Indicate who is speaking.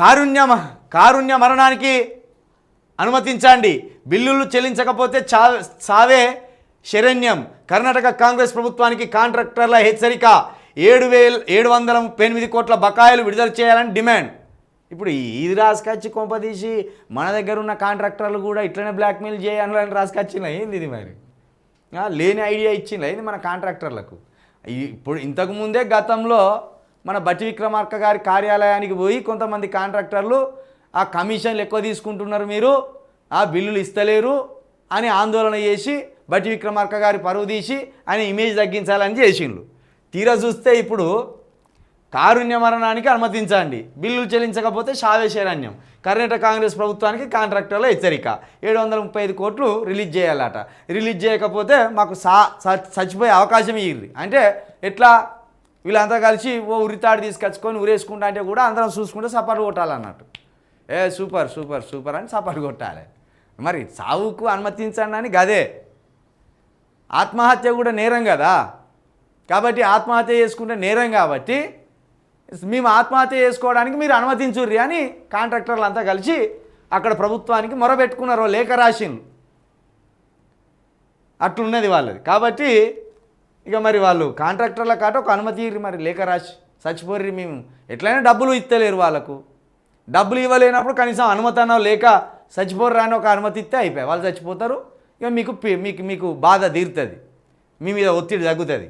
Speaker 1: కారుణ్య మ- కారుణ్య మరణానికి అనుమతించండి. బిల్లులు చెల్లించకపోతే చా సావే శరణ్యం. కర్ణాటక కాంగ్రెస్ ప్రభుత్వానికి కాంట్రాక్టర్ల హెచ్చరిక. ఏడు వేల ఏడు వందల ముప్పై ఎనిమిది కోట్ల బకాయిలు విడుదల చేయాలని డిమాండ్. ఇప్పుడు ఇది రాసుకొచ్చి కొంపదీసి మన దగ్గర ఉన్న కాంట్రాక్టర్లు కూడా ఇట్లనే బ్లాక్మెయిల్ చేయాలని రాసుకొచ్చిన ఏంది ఇది మరి? లేని ఐడియా ఇచ్చింది ఇది మన కాంట్రాక్టర్లకు? ఇప్పుడు ఇంతకుముందే గతంలో మన బట్టి విక్రమార్క గారి కార్యాలయానికి పోయి కొంతమంది కాంట్రాక్టర్లు ఆ కమిషన్లు ఎక్కువ తీసుకుంటున్నారు మీరు ఆ బిల్లులు ఇస్తలేరు అని ఆందోళన చేసి బట్టి విక్రమార్క గారి పరువు తీసి ఆయన ఇమేజ్ తగ్గించాలని చేసిండ్రు. తీరా చూస్తే ఇప్పుడు కారుణ్య మరణానికి అనుమతించండి. బిల్లులు చెల్లించకపోతే శావేశరణ్యం. కర్ణాటక కాంగ్రెస్ ప్రభుత్వానికి కాంట్రాక్టర్ల హెచ్చరిక. ఏడు వందల ముప్పై ఐదు కోట్లు రిలీజ్ చేయాలట. రిలీజ్ చేయకపోతే మాకు సా చచ్చిపోయే అవకాశం ఇయ్యి అంటే ఎట్లా? వీళ్ళంతా కలిసి ఓ ఉరితాడు తీసుకొచ్చుకొని ఉరేసుకుంటా అంటే కూడా అందరం చూసుకుంటే సపాటు కొట్టాలన్నట్టు. ఏ సూపర్ సూపర్ సూపర్ అని సపాటు కొట్టాలి. మరి సావుకు అనుమతించండి అని గదే. ఆత్మహత్య కూడా నేరం కదా. కాబట్టి ఆత్మహత్య చేసుకుంటే నేరం కాబట్టి మేము ఆత్మహత్య చేసుకోవడానికి మీరు అనుమతించుర్రి అని కాంట్రాక్టర్లు అంతా కలిసి అక్కడ ప్రభుత్వానికి మొరబెట్టుకున్నారు లేఖ రాసిండ్రు. అట్లున్నది వాళ్ళది. కాబట్టి ఇక మరి వాళ్ళు కాంట్రాక్టర్ల కాట ఒక అనుమతి ఇర్రి మరి లేఖ రాసి చచ్చిపోర్రి మేము ఎట్లయినా డబ్బులు ఇస్తలేరు వాళ్ళకు. డబ్బులు ఇవ్వలేనప్పుడు కనీసం అనుమతి అన్న లేక చచ్చిపోర్రా అని ఒక అనుమతి ఇస్తే అయిపోయి. వాళ్ళు చచ్చిపోతారు. ఇక మీకు మీకు మీకు బాధ తీరుతుంది. మీ మీద ఒత్తిడి తగ్గుతుంది.